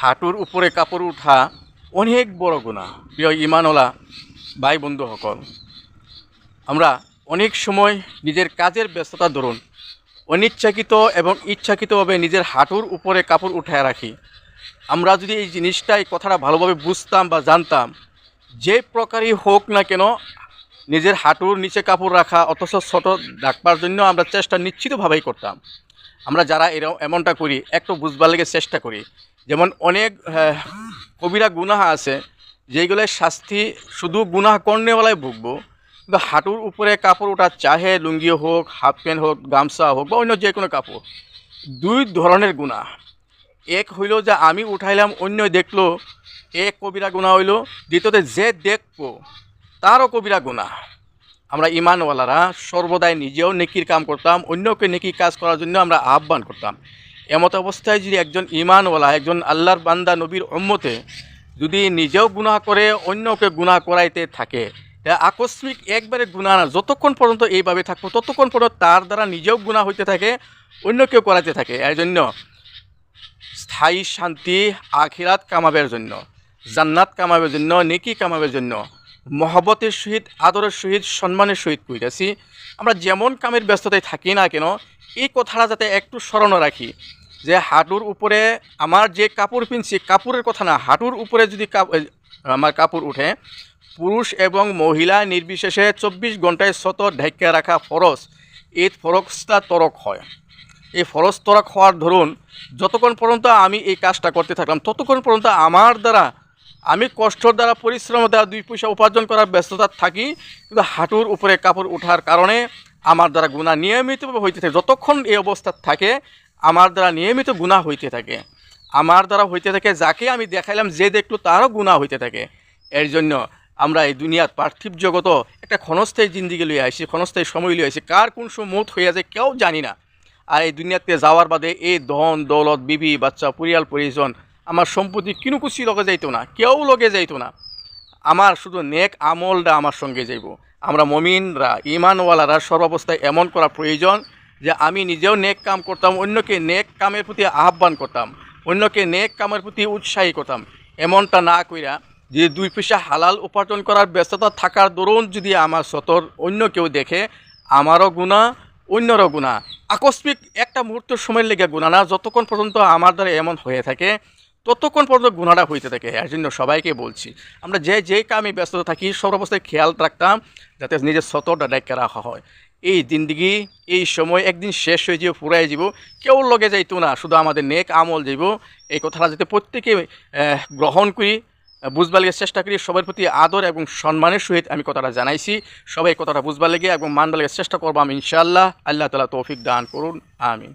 হাঁটুর উপরে কাপড় উঠা অনেক বড় গুণা। প্রিয় ইমানওয়ালা ভাই বন্ধুসকল, আমরা অনেক সময় নিজের কাজের ব্যস্ততা ধরুন, অনিচ্ছাকৃত এবং ইচ্ছাকৃতভাবে নিজের হাঁটুর উপরে কাপড় উঠায় রাখি। আমরা যদি এই জিনিসটা, এই কথাটা ভালোভাবে বুঝতাম বা জানতাম, যে প্রকারই হোক না কেন নিজের হাঁটুর নিচে কাপড় রাখা, অথচ ছোট ডাকবার জন্য আমরা চেষ্টা নিশ্চিতভাবেই করতাম। আমরা যারা এরকম এমনটা করি, একটু বুঝবার লেগে চেষ্টা করি। যেমন অনেক কবিরা গুনাহা আছে যেগুলোর শাস্তি শুধু গুনাহ কর্ণেওয়ালায় ভুগবো, কিন্তু হাঁটুর উপরে কাপড় ওঠা চাহে, লুঙ্গি হোক, হাফ প্যান্ট হোক, গামছা হোক, বা অন্য যে কোনো কাপড়, দুই ধরনের গুণা এক হইল যে আমি উঠাইলাম, অন্য দেখল, এক কবিরা গুণা হইল, দ্বিতীয়তে যে দেখব, তারও কবিরা গুণা আমরা ইমানওয়ালারা সর্বদাই নিজেও নেকির কাম করতাম, অন্যকে নেকি কাজ করার জন্য আমরা আহ্বান করতাম। এমত অবস্থায় যদি একজন ইমানওয়ালা, একজন আল্লাহর বান্দা নবীর উম্মতে যদি নিজেও গুনাহ করে, অন্যকে গুনাহ করাইতে থাকে আকস্মিক একবারে গুণা না, যতক্ষণ পর্যন্ত এইভাবে থাকব, ততক্ষণ পর্যন্ত তার দ্বারা নিজেও গুণা হইতে থাকে অন্য কেউ করাতে থাকে। এর জন্য স্থায়ী শান্তি আখিরাত কামাবের জন্য, জান্নাত কামাবের জন্য, নেকি কামাবের জন্য মহব্বতের সহিত, আদরের সহিত, সম্মানের সহিত কইতেছি, আমরা যেমন কামের ব্যস্ততায় থাকি না কেন, এই কথাটা যাতে একটু স্মরণ রাখি, যে হাঁটুর উপরে আমার যে কাপড় পিনছি, কাপড়ের কথা না, হাঁটুর উপরে যদি আমার কাপড় উঠে, পুরুষ এবং মহিলা নির্বিশেষে চব্বিশ ঘন্টায় শত ঢেকে রাখা ফরজ এই ফরজটা তরক হয়। এই ফরজ তরক হওয়ার ধরুন, যতক্ষণ পর্যন্ত আমি এই কাজটা করতে থাকলাম, ততক্ষণ পর্যন্ত আমার দ্বারা আমি কষ্টর দ্বারা পরিশ্রম দ্বারা দুই পয়সা উপার্জন করার ব্যস্ততা থাকি, কিন্তু হাঁটুর উপরে কাপড় ওঠার কারণে আমার দ্বারা গুণা নিয়মিতভাবে হইতে থাকে। যতক্ষণ এই অবস্থা থাকে, আমার দ্বারা নিয়মিত গুণা হইতে থাকে। আমার দ্বারা হইতে থাকে, যাকে আমি দেখাইলাম যে দেখল তারও গুণা হইতে থাকে। এর জন্য আমরা এই দুনিয়ার পার্থিব জগত একটা ক্ষণস্থায়ী জিন্দিগি লইয়া আইসি ক্ষণস্থায়ী সময় লইয়া আইসি কার কোন সময় মত হইয়া যায় কেউ জানি না। আর এই দুনিয়াতে যাওয়ার বাদে এই ধন, দৌলত, বিবি, বাচ্চা, পরিয়াল, পরিজন আমার সম্পত্তি কিনু কুচি লগে যাইতো না, কেউ লগে যাইতো না। আমার শুধু নেক আমলটা আমার সঙ্গে যাইব। আমরা মমিনরা, ইমানওয়ালারা সর্বাবস্থায় এমন করা প্রয়োজন যে আমি নিজেও নেক কাম করতাম, অন্যকে নেক কামের প্রতি আহ্বান করতাম, অন্যকে নেক কামের প্রতি উৎসাহী করতাম। এমনটা না কইরা যে দুই পয়সা হালাল উপার্জন করার ব্যস্ততা থাকার দরুন যদি আমার সতর অন্য কেউ দেখে, আমারও গুণা অন্যরও গুণা আকস্মিক একটা মুহূর্তের সময় লেগে গুণা না, যতক্ষণ পর্যন্ত আমার দ্বারা এমন হয়ে থাকে ততক্ষণ পর্যন্ত গুণাটা হইতে থাকে। এর জন্য সবাইকে বলছি, আমরা যে যে কামে ব্যস্ত থাকি, সব অবস্থায় খেয়াল রাখতাম যাতে নিজের সতরটা ডাইকা রাখা হয়। এই জিন্দিগি, এই সময় একদিন শেষ হয়ে যাব ফুরাই যাব কেউ লগে যাইতো না, শুধু আমাদের নেক আমল যাইব। এই কথাটা যাতে প্রত্যেকে গ্রহণ করি বুঝবার লেগে চেষ্টা করি, সবার প্রতি আদর এবং সম্মানের সহিত আমি কথাটা জানাইছি। সবাই কথাটা বুঝবার লেগে এবং মানবার লেগে চেষ্টা করব আমি, ইনশাআল্লাহ। আল্লাহ তালা তৌফিক দান করুন, আমিন।